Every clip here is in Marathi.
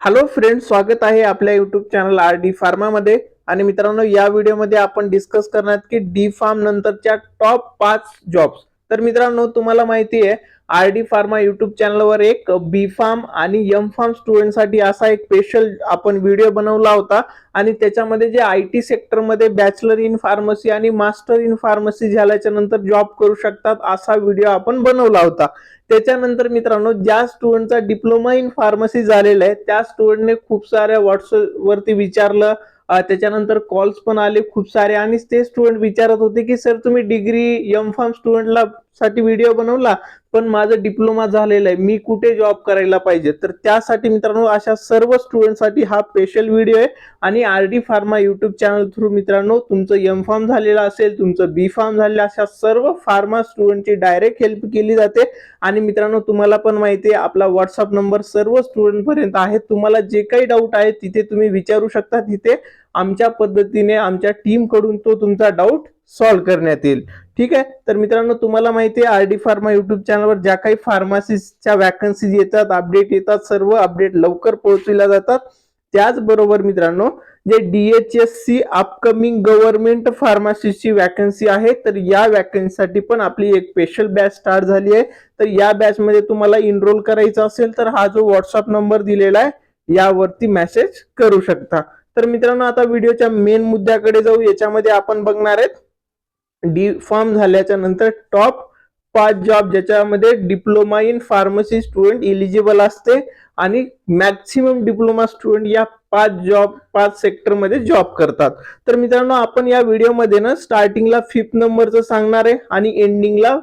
हॅलो फ्रेंड स्वागत आहे आपल्या युट्यूब चॅनल आर डी फार्मामध्ये आणि मित्रांनो या व्हिडिओमध्ये आपण डिस्कस करणार की डी फार्म नंतरच्या टॉप पाच जॉब्स तर मित्रांनो तुम्हाला माहिती आहे आर डी फार्मा युट्यूब चॅनलवर एक बी फार्म आणि यम फार्म स्टुडंटसाठी असा एक स्पेशल आपण व्हिडिओ बनवला होता. आणि त्याच्यामध्ये जे आय टी सेक्टरमध्ये बॅचलर इन फार्मसी आणि मास्टर इन फार्मसी झाल्याच्यानंतर जॉब करू शकतात असा व्हिडिओ आपण बनवला होता. त्याच्यानंतर मित्रांनो ज्या स्टुडंटचा डिप्लोमा इन फार्मसी झालेला आहे त्या स्टुडंटने खूप साऱ्या व्हॉट्सअपवरती विचारलं त्याच्यानंतर कॉल्स पण आले खूप सारे आणि ते स्टुडंट विचारत होते की सर तुम्ही डिग्री एम फार्म स्टुडंटला साठी व्हिडिओ बनवला? पण माझं डिप्लोमा झालेला आहे. मी कुठे जॉब करायला पाहिजे? तर त्यासाठी मित्रांनो अशा सर्व स्टुडंटसाठी हा स्पेशल व्हिडिओ आहे. आणि R D pharma YouTube channel through मित्रांनो तुमचं एम फार्म झालेलं असेल तुमचं बी फार्म झालेलं अशा सर्व फार्मा स्टुडंटची डायरेक्ट हेल्प केली जाते. आणि मित्रांनो तुम्हाला पण माहिती आहे आपला व्हॉट्सअप नंबर सर्व स्टुडंट पर्यंत आहे. तुम्हाला जे काही डाऊट आहे तिथे तुम्ही विचारू शकता. तिथे आमच्या पद्धतीने आमच्या टीमकडून तो तुमचा डाऊट सॉल्व्ह करण्यात येईल. ठीक आहे? तर मित्रांनो तुम्हाला माहिती आहे आर डी फार्मा युट्यूब चॅनलवर ज्या काही फार्मासिस्टच्या वॅकन्सीज येतात अपडेट येतात सर्व अपडेट लवकर पोहोचविल्या जातात. त्याचबरोबर मित्रांनो जे डीएचएससी अपकमिंग गव्हर्नमेंट फार्मासिस्टची वॅकन्सी आहे तर या वॅकन्सीसाठी पण आपली एक स्पेशल बॅच स्टार्ट झाली आहे. तर या बॅचमध्ये तुम्हाला इनरोल करायचं असेल तर हा जो व्हॉट्सअप नंबर दिलेला आहे यावरती मेसेज करू शकता. तर मित्रांनो आता व्हिडिओच्या मेन मुद्द्याकडे जाऊ याच्यामध्ये आपण बघणार आहेत. डी फॉर्म झाल्याच्यानंतर टॉप पाच जॉब ज्याच्यामध्ये diploma in pharmacy student eligible असते आणि मॅक्सिमम डिप्लोमा स्टुडंट या पाच जॉब पाच सेक्टरमध्ये जॉब करतात. तर मित्रांनो आपण या व्हिडिओमध्ये ना स्टार्टिंगला फिफ्थ नंबरचं सांगणार आहे आणि एंडिंगला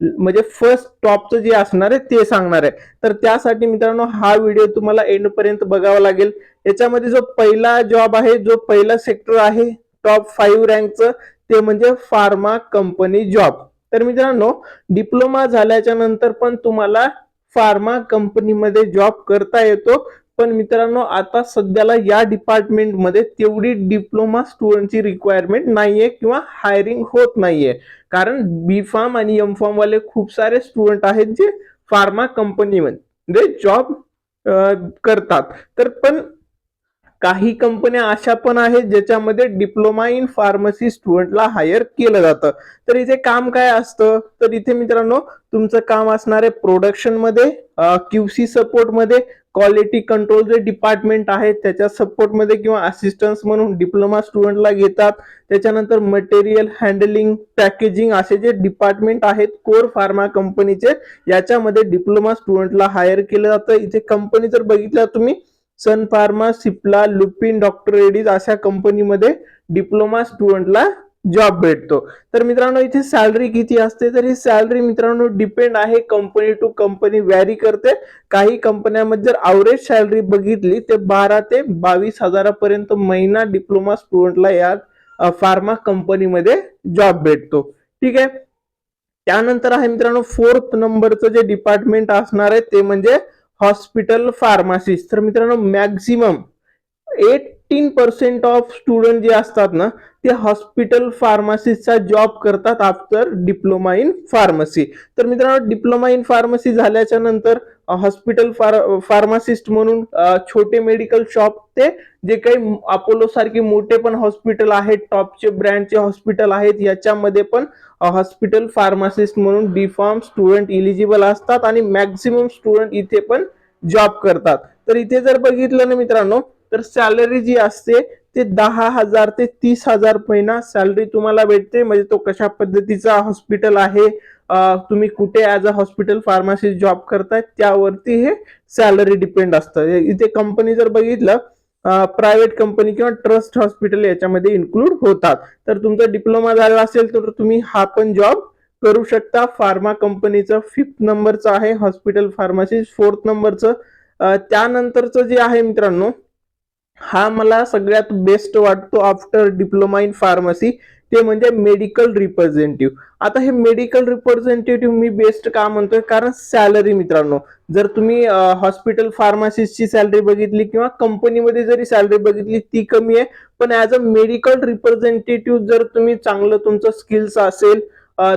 म्हणजे फर्स्ट टॉपचं जे असणार आहे ते सांगणार आहे. तर त्यासाठी मित्रांनो हा व्हिडिओ तुम्हाला एंडपर्यंत बघावा लागेल. याच्यामध्ये जो पहिला जॉब आहे जो पहिला सेक्टर आहे टॉप फाईव्ह रँकचं ते म्हणजे फार्मा कंपनी जॉब तर मित्रांनो डिप्लोमा झाल्याच्यानंतर पण तुम्हाला फार्मा कंपनीमध्ये जॉब करता येतो. पण मित्रांनो आता सध्याला या डिपार्टमेंटमध्ये तेवढी डिप्लोमा स्टुडंटची रिक्वायरमेंट नाहीये किंवा हायरिंग होत नाहीये. कारण बी फार्म आणि एम फार्म वाले खूप सारे स्टुडंट आहेत जे फार्मा कंपनीमध्ये जॉब करतात. तर पण काही कंपन्या अशा पण आहेत ज्याच्यामध्ये डिप्लोमा इन फार्मसी स्टुडंटला हायर केलं जातं. तर इथे काम काय असतं? तर इथे मित्रांनो तुमचं काम असणार आहे प्रोडक्शनमध्ये क्यूसी सपोर्टमध्ये क्वालिटी कंट्रोल जे डिपार्टमेंट आहे त्याच्या सपोर्टमध्ये किंवा असिस्टन्स म्हणून डिप्लोमा स्टुडंटला घेतात. त्याच्यानंतर मटेरियल हँडलिंग पॅकेजिंग असे जे डिपार्टमेंट आहेत कोर फार्मा कंपनीचे याच्यामध्ये डिप्लोमा स्टुडंटला हायर केलं जातं. इथे कंपनी जर बघितलं तुम्ही Sun pharma Cipla Lupin doctor Reddy's अशा कंपनीमध्ये डिप्लोमा स्टुडंटला जॉब भेटतो. तर मित्रांनो इथे सॅलरी किती असते? तर ही सॅलरी मित्रांनो डिपेंड आहे कंपनी टू कंपनी व्हॅरी करते. काही कंपन्यामध्ये जर अवरेज सॅलरी बघितली ते बारा ते बावीस हजारापर्यंत महिना डिप्लोमा स्टुडंटला या फार्मा कंपनीमध्ये जॉब भेटतो. ठीक आहे? त्यानंतर आहे मित्रांनो फोर्थ नंबरचं जे डिपार्टमेंट असणार आहे ते म्हणजे हॉस्पिटल फार्मासिस्ट. तर मित्रांनो maximum eighteen percent of student जे असतात ना ते हॉस्पिटल फार्मसीचा जॉब करतात आफ्टर डिप्लोमा इन फार्मसी तर मित्रांनो डिप्लोमा इन फार्मसी झाल्याच्यानंतर हॉस्पिटल फार फार्मासिस्ट म्हणून छोटे मेडिकल शॉप ते जे काही अपोलो सारखे मोठे पण हॉस्पिटल आहेत टॉपचे ब्रँडचे हॉस्पिटल आहेत याच्यामध्ये पण हॉस्पिटल फार्मासिस्ट म्हणून डी फार्म स्टुडंट इलिजिबल असतात आणि मॅक्झिमम स्टुडंट इथे पण जॉब करतात. तर इथे जर बघितलं ना मित्रांनो तर सॅलरी जी असते ते दहा हजार ते तीस हजार महिना सॅलरी तुम्हाला भेटते. म्हणजे तो कशा पद्धतीचा हॉस्पिटल आहे तुम्ही कुठे as a hospital pharmacy job करताय त्यावरती हे सॅलरी डिपेंड असतं. इथे कंपनी जर बघितलं प्रायव्हेट कंपनी किंवा ट्रस्ट हॉस्पिटल याच्यामध्ये इन्क्लूड होतात. तर तुमचा डिप्लोमा झाला असेल तर तुम्ही हा पण जॉब करू शकता. फार्मा कंपनीचं फिफ्थ नंबरचं आहे हॉस्पिटल फार्मासिस्ट फोर्थ नंबरचं त्यानंतरचं जे आहे मित्रांनो हा मला सगळ्यात बेस्ट वाटतो आफ्टर डिप्लोमा इन फार्मसी ते म्हणजे मेडिकल रिप्रेझेंटेटिव्ह आता हे मेडिकल रिप्रेझेंटेटिव्ह मी बेस्ट का म्हणतोय? कारण सॅलरी मित्रांनो. जर तुम्ही हॉस्पिटल फार्मासिस्टची सॅलरी बघितली किंवा कंपनीमध्ये जरी सॅलरी बघितली ती कमी आहे. पण ऍज अ मेडिकल रिप्रेझेंटेटिव्ह जर तुम्ही चांगलं तुमचं स्किल्स असेल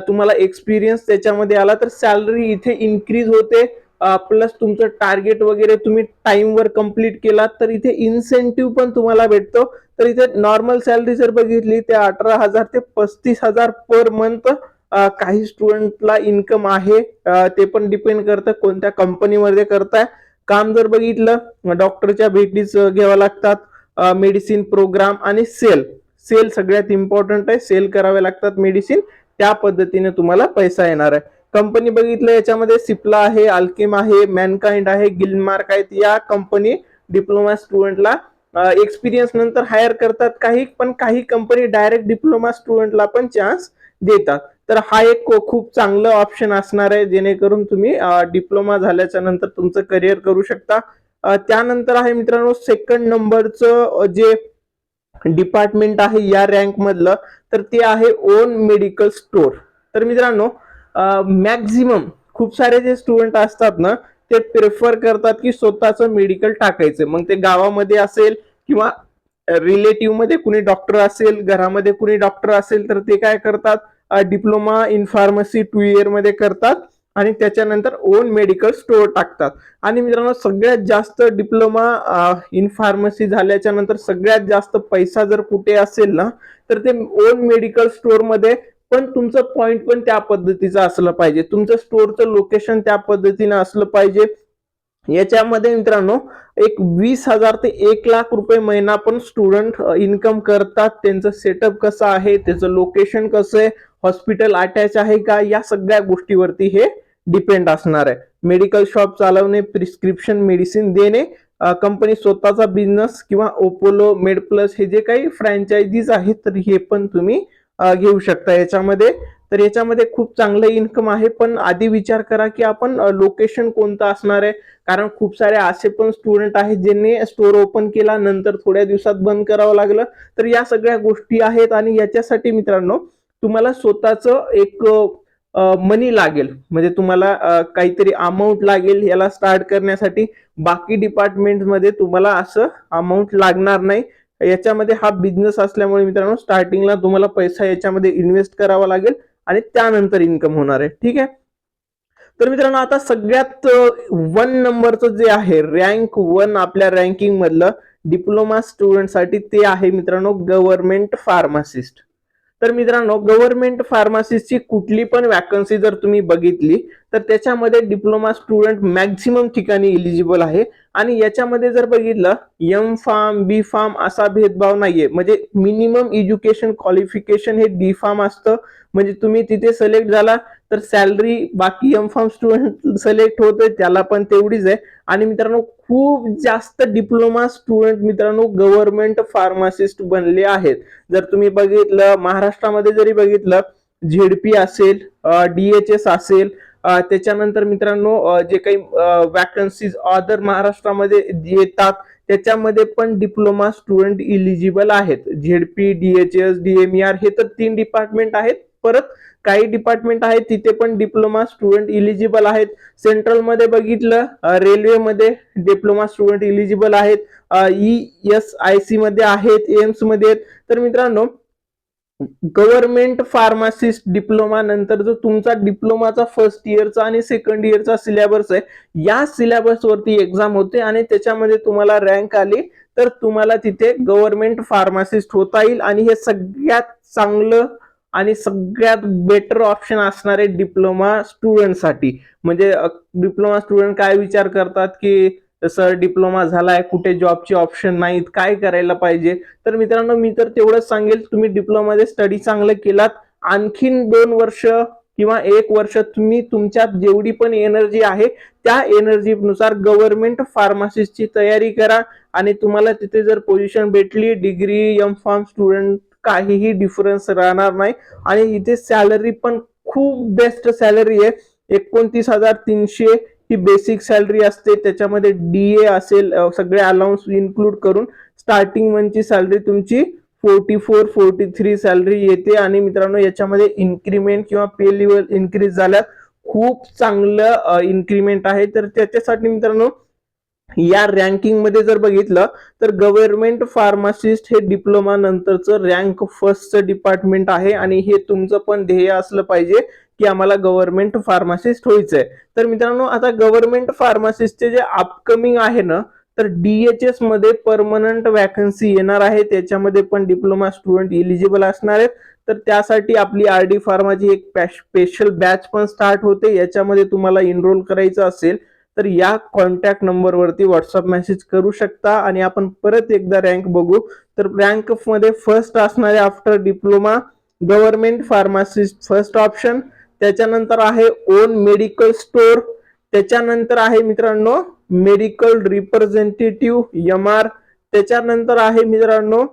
तुम्हाला एक्सपिरियन्स त्याच्यामध्ये आला तर सॅलरी इथे इन्क्रीज होते. प्लस तुमचं टार्गेट वगैरे तुम्ही टाइमवर कंप्लीट केला तर इथे इन्सेंटिव्ह पण तुम्हाला भेटतो. तर इथे नॉर्मल सॅलरी जर बघितली ते अठरा हजार ते पस्तीस हजार पर मंथ काही स्टुडंटला इन्कम आहे. ते पण डिपेंड करतं कोणत्या कंपनीमध्ये करताय. काम जर बघितलं डॉक्टरच्या भेटीच घ्याव्या लागतात. मेडिसिन प्रोग्राम आणि सेल सेल सगळ्यात इम्पॉर्टंट आहे. सेल करावे लागतात मेडिसिन त्या पद्धतीने तुम्हाला पैसा येणार आहे. कंपनी बघितलं याच्यामध्ये सिप्ला आहे अल्केम आहे मॅनकाइंड आहे गिलमार्क आहेत. या कंपनी डिप्लोमा स्टुडंटला एक्सपिरियन्स नंतर हायर करतात काही पण काही कंपनी डायरेक्ट डिप्लोमा स्टुडंटला पण चान्स देतात. तर हा एक खूप चांगलं ऑप्शन असणार आहे जेणेकरून तुम्ही डिप्लोमा झाल्याच्यानंतर तुमचं करिअर करू शकता. त्यानंतर आहे मित्रांनो सेकंड नंबरचं जे डिपार्टमेंट आहे या रँक मधलं तर ते आहे ओन मेडिकल स्टोर तर मित्रांनो मॅक्झिमम खूप सारे जे स्टुडंट असतात ना ते प्रेफर करतात की स्वतःचं मेडिकल टाकायचं. मग ते गावामध्ये असेल किंवा रिलेटिव्हमध्ये कुणी डॉक्टर असेल घरामध्ये कुणी डॉक्टर असेल तर ते काय करतात? डिप्लोमा इन फार्मसी टू इयरमध्ये करतात आणि त्याच्यानंतर ओन मेडिकल स्टोअर टाकतात. आणि मित्रांनो सगळ्यात जास्त डिप्लोमा इन फार्मसी झाल्याच्यानंतर सगळ्यात जास्त पैसा जर कुठे असेल ना तर ते ओन मेडिकल स्टोअरमध्ये पण तुमचं पॉइंट पण त्या पद्धतीचं असलं पाहिजे. तुमचं स्टोअरचं लोकेशन त्या पद्धतीनं असलं पाहिजे. याच्यामध्ये मित्रांनो एक वीस हजार ते एक लाख रुपये महिना पण स्टुडंट इन्कम करतात. त्यांचं सेटअप कसं आहे? त्याचं लोकेशन कसं आहे? हॉस्पिटल अटॅच आहे का? या सगळ्या गोष्टीवरती हे डिपेंड असणार आहे. मेडिकल शॉप चालवणे प्रिस्क्रिप्शन मेडिसिन देणे कंपनी स्वतःचा बिझनेस किंवा ओपोलो मेड प्लस हे जे काही फ्रँचायझीज आहेत तर हे पण तुम्ही घेऊ शकता. याच्यामध्ये तर याच्यामध्ये खूप चांगलं इन्कम आहे. पण आधी विचार करा की आपण लोकेशन कोणतं असणार आहे? कारण खूप सारे असे पण स्टुडंट आहेत ज्यांनी स्टोर ओपन केला नंतर थोड्या दिवसात बंद करावं लागलं. तर या सगळ्या गोष्टी आहेत आणि याच्यासाठी मित्रांनो तुम्हाला स्वतःचं एक मनी लागेल. म्हणजे तुम्हाला काहीतरी अमाऊंट लागेल याला स्टार्ट करण्यासाठी. बाकी डिपार्टमेंटमध्ये तुम्हाला असं अमाऊंट लागणार नाही. याच्यामध्ये हा बिझनेस असल्यामुळे मित्रांनो स्टार्टिंगला तुम्हाला पैसा याच्यामध्ये इन्व्हेस्ट करावा लागेल आणि त्यानंतर इन्कम होणार आहे. ठीक आहे? तर मित्रांनो आता सगळ्यात वन नंबरचं जे आहे रँक वन आपल्या रँकिंग मधलं डिप्लोमा स्टुडंटसाठी ते आहे मित्रांनो गव्हर्नमेंट फार्मासिस्ट तर मित्रांनो गव्हर्नमेंट फार्मासिस्टची कुठली पण वॅकन्सी जर तुम्ही बघितली तर त्याच्यामध्ये डिप्लोमा स्टुडंट मॅक्झिमम ठिकाणी इलिजिबल आहे. आणि याच्यामध्ये जर बघितलं एम फार्म बी फार्म असा भेदभाव नाहीये. म्हणजे मिनिमम एज्युकेशन क्वालिफिकेशन हे डी फार्म असतं. म्हणजे तुम्ही तिथे सिलेक्ट झाला तर सॅलरी बाकी एम फार्म स्टुडंट सिलेक्ट होते त्याला पण तेवढीच आहे. आणि मित्रांनो खूप जास्त डिप्लोमा स्टुडंट मित्रांनो गव्हर्नमेंट फार्मासिस्ट बनले आहेत. जर तुम्ही बघितलं महाराष्ट्रामध्ये जरी बघितलं झेडपी असेल डीएचएस असेल त्याच्यानंतर मित्रांनो जे काही वॅकन्सीज अदर महाराष्ट्रामध्ये येतात त्याच्यामध्ये पण डिप्लोमा स्टुडंट इलिजिबल आहेत. झेडपी डीएचएस डीएमईआर हे तर तीन डिपार्टमेंट आहेत. परत काही डिपार्टमेंट आहेत तिथे पण डिप्लोमा स्टुडंट इलिजिबल आहेत. सेंट्रलमध्ये बघितलं रेल्वेमध्ये डिप्लोमा स्टुडंट इलिजिबल आहेत. ई एस आय सी मध्ये आहेत एम्समध्ये आहेत. तर मित्रांनो गव्हर्नमेंट फार्मासिस्ट डिप्लोमा नंतर जो तुमचा डिप्लोमाचा फर्स्ट इयरचा आणि सेकंड इयरचा सिलेबस आहे या सिलेबस वरती एक्झाम होते आणि त्याच्यामध्ये तुम्हाला रँक आली. तर तुम्हाला तिथे गव्हर्नमेंट फार्मासिस्ट होता येईल आणि हे सगळ्यात चांगलं आणि सगळ्यात बेटर ऑप्शन असणारे डिप्लोमा स्टुडंटसाठी म्हणजे डिप्लोमा स्टुडंट काय विचार करतात की सर डिप्लोमा झालाय कुठे जॉबचे ऑप्शन नाहीत काय करायला पाहिजे? तर मित्रांनो मी तर तेवढंच सांगेल तुम्ही डिप्लोमामध्ये स्टडी चांगलं केलात. आणखीन दोन वर्ष किंवा एक वर्ष तुम्ही तुमच्यात जेवढी पण एनर्जी आहे त्या एनर्जीनुसार गव्हर्नमेंट फार्मासिस्टची तयारी करा. आणि तुम्हाला तिथे जर पोझिशन भेटली डिग्री एम फार्म स्टुडंट काहीही डिफरन्स राहणार नाही. आणि इथे सॅलरी पण खूप बेस्ट सॅलरी आहे. एकोणतीस हजार तीनशे ही बेसिक सॅलरी असते. त्याच्यामध्ये डीए असेल सगळे अलाउन्स इन्क्लूड करून स्टार्टिंग मंथची सॅलरी तुमची forty four forty three salary येते. आणि मित्रांनो याच्यामध्ये इन्क्रीमेंट किंवा पे लेवल इन्क्रीज झाल्यास खूप चांगलं इन्क्रीमेंट आहे. तर त्याच्यासाठी मित्रांनो या रँकिंगमध्ये जर बघितलं तर गव्हर्नमेंट फार्मासिस्ट हे डिप्लोमा नंतरचं रँक फर्स्टचं डिपार्टमेंट आहे. आणि हे तुमचं पण ध्येय असलं पाहिजे. की आम्हाला गव्हर्नमेंट फार्मासिस्ट व्हायचंय. तर मित्रांनो आता गव्हर्नमेंट फार्मासिस्टचे जे अपकमिंग आहे ना तर डीएचएसमध्ये परमनंट वॅकन्सी येणार आहे. त्याच्यामध्ये पण डिप्लोमा स्टुडंट इलिजिबल असणार आहेत. तर त्यासाठी आपली आर डी फार्माची एक स्पेशल बॅच पण स्टार्ट होते. याच्यामध्ये तुम्हाला इनरोल करायचं असेल तर या कॉन्टॅक्ट नंबरवरती व्हॉट्सअप मेसेज करू शकता. आणि आपण परत एकदा रँक बघू. तर रँकमध्ये फर्स्ट असणारे after diploma government pharmacist first option त्याच्यानंतर आहे ओन मेडिकल स्टोअर त्याच्यानंतर आहे मित्रांनो मेडिकल रिप्रेझेंटेटिव्ह एम आर त्याच्यानंतर आहे मित्रांनो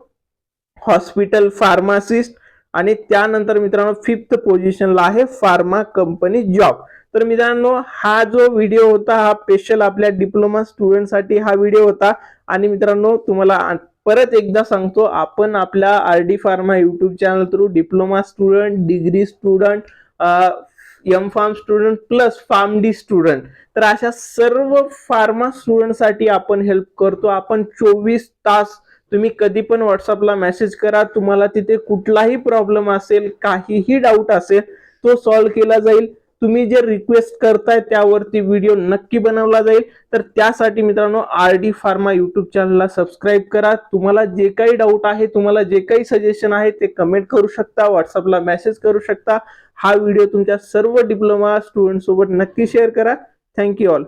हॉस्पिटल फार्मासिस्ट आणि त्यानंतर मित्रांनो फिफ्थ पोझिशनला आहे फार्मा कंपनी जॉब तर मित्रांनो हा जो व्हिडिओ होता हा स्पेशल आपल्या डिप्लोमा स्टुडंटसाठी हा व्हिडिओ होता. आणि मित्रांनो तुम्हाला परत एकदा सांगतो आपण आपल्या R D pharma YouTube channel through diploma student degree student M pharm student plus pharm D student तर अशा सर्व फार्मा स्टुडंटसाठी आपण हेल्प करतो. आपण चोवीस तास तुम्ही कधी पण व्हॉट्सअपला मेसेज करा. तुम्हाला तिथे कुठलाही प्रॉब्लेम असेल काहीही डाऊट असेल तो सॉल्व्ह केला जाईल. तुम्ही जे रिक्वेस्ट करताय त्यावरती व्हिडिओ नक्की बनवला जाईल. तर त्यासाठी मित्रांनो आर डी फार्मा युट्यूब चॅनलला सबस्क्राईब करा. तुम्हाला जे काही डाऊट आहे तुम्हाला जे काही सजेशन आहे ते कमेंट करू शकता व्हॉट्सअपला मेसेज करू शकता. हा व्हिडिओ तुमच्या सर्व डिप्लोमा स्टुडंट सोबत नक्की शेअर करा. Thank you all